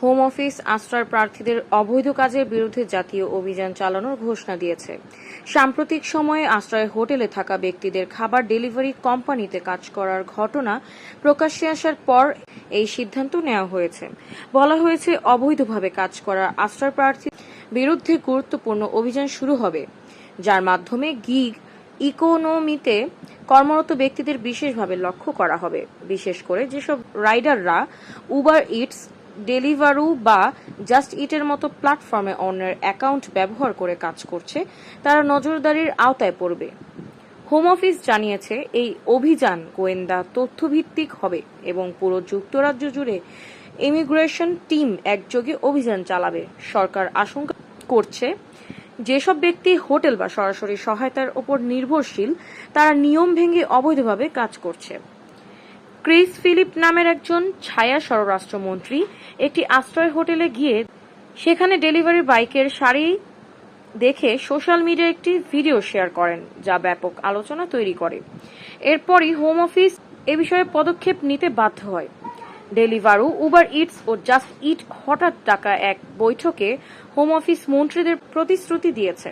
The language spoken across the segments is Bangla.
হোম অফিস, আশ্রয় প্রার্থীদের অবৈধ কাজের বিরুদ্ধে জাতীয় অভিযান চালানোর ঘোষণা দিয়েছে। সাম্প্রতিক সময়ে আশ্রয় হোটেলে থাকা ব্যক্তিদের খাবার ডেলিভারি কোম্পানিতে কাজ করার ঘটনা প্রকাশ্যে আসার পর এই সিদ্ধান্ত নেওয়া হয়েছে। বলা হয়েছে, অবৈধভাবে কাজ করা আশ্রয় প্রার্থী বিরুদ্ধে গুরুত্বপূর্ণ অভিযান শুরু হবে, যার মাধ্যমে গিগ ইকোনমিতে কর্মরত ব্যক্তিদের বিশেষভাবে লক্ষ্য করা হবে। বিশেষ করে যেসব রাইডাররা উবার ইটস ডেলিভারু বা জাস্ট ইটের মতো প্ল্যাটফর্মে অন্যের অ্যাকাউন্ট ব্যবহার করে কাজ করছে, তারা নজরদারির আওতায় পড়বে। হোম অফিস জানিয়েছে, এই অভিযান গোয়েন্দা তথ্যভিত্তিক হবে এবং পুরো যুক্তরাজ্য জুড়ে ইমিগ্রেশন টিম একযোগে অভিযান চালাবে। সরকার আশঙ্কা করছে, যেসব ব্যক্তি হোটেল বা সরাসরি সহায়তার উপর নির্ভরশীল, তারা নিয়ম ভেঙে অবৈধভাবে কাজ করছে। ক্রিস ফিলিপ নামের একজন ছায়া স্বরাষ্ট্রমন্ত্রী একটি আশ্রয় হোটেলে গিয়ে সেখানে ডেলিভারি বাইকের সারি দেখে সোশ্যাল মিডিয়ায় একটি ভিডিও শেয়ার করেন, যা ব্যাপক আলোচনা তৈরি করে। এরপরই হোম অফিস এ বিষয়ে পদক্ষেপ নিতে বাধ্য হয়। ডেলিভারু, উবার ইটস ও জাস্ট ইট হঠাৎ ডাকা এক বৈঠকে হোম অফিস মন্ত্রীদের প্রতিশ্রুতি দিয়েছে।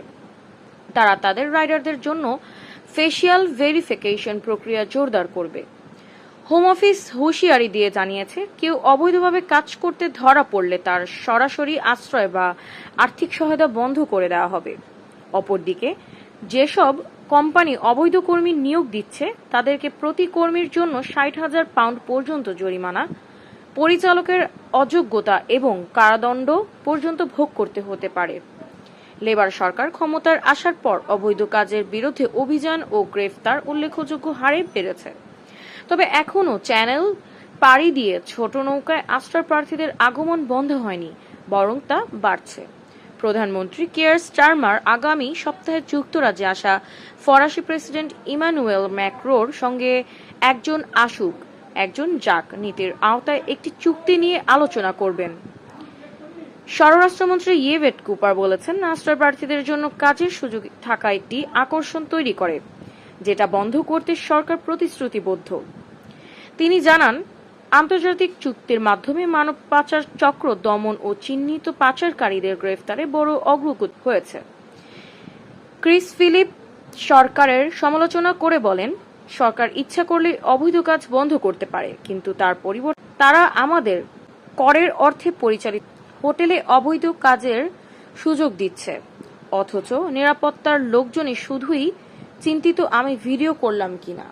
তারা তাদের রাইডারদের জন্য ফেসিয়াল ভেরিফিকেশন প্রক্রিয়া জোরদার করবে। হোম অফিস হুঁশিয়ারি দিয়ে জানিয়েছে, কেউ অবৈধভাবে কাজ করতে ধরা পড়লে তার সরাসরি আশ্রয় বা আর্থিক সহায়তা বন্ধ করে দেওয়া হবে। অপরদিকে, যেসব কোম্পানি অবৈধ কর্মী নিয়োগ দিচ্ছে, তাদেরকে প্রতি কর্মীর জন্য ষাট হাজার পাউন্ড পর্যন্ত জরিমানা, পরিচালকের অযোগ্যতা এবং কারাদণ্ড পর্যন্ত ভোগ করতে হতে পারে। লেবার সরকার ক্ষমতার আসার পর অবৈধ কাজের বিরুদ্ধে অভিযান ও গ্রেফতার উল্লেখযোগ্য হারে বেড়েছে। তবে এখনও চ্যানেল পাড়ি দিয়ে ছোট নৌকায় আশ্রয় প্রার্থীদের আগমন বন্ধ হয়নি, বরং তা বাড়ছে। প্রধানমন্ত্রী কেয়ার স্টারমার আগামী সপ্তাহে যুক্তরাজ্যে আসা ফরাসি প্রেসিডেন্ট ইমানুয়েল ম্যাক্রোর সঙ্গে একজন আসুক, একজন যাক নীতির আওতায় একটি চুক্তি নিয়ে আলোচনা করবেন। স্বরাষ্ট্রমন্ত্রী ইয়েভেট কুপার বলেছেন আশ্রয় প্রার্থীদের জন্য কাজের সুযোগ থাকা একটি আকর্ষণ তৈরি করে। যেটা বন্ধ করতে সরকার প্রতিশ্রুতিবদ্ধ। তিনি জানান, আন্তর্জাতিক চুক্তির মাধ্যমে মানব পাচার চক্র দমন ও চিহ্নিত পাচারকারীদের গ্রেফতারে বড় অগ্রগতি হয়েছে। ক্রিস ফিলিপ সরকারের সমালোচনা করে বলেন, সরকার ইচ্ছা করলে অবৈধ কাজ বন্ধ করতে পারে, কিন্তু তার পরিবর্তে তারা আমাদের করের অর্থে পরিচালিত হোটেলে অবৈধ কাজের সুযোগ দিচ্ছে। অথচ নিরাপত্তার লোকজনই শুধুই চিন্তিত আমি ভিডিও করলাম কিনা।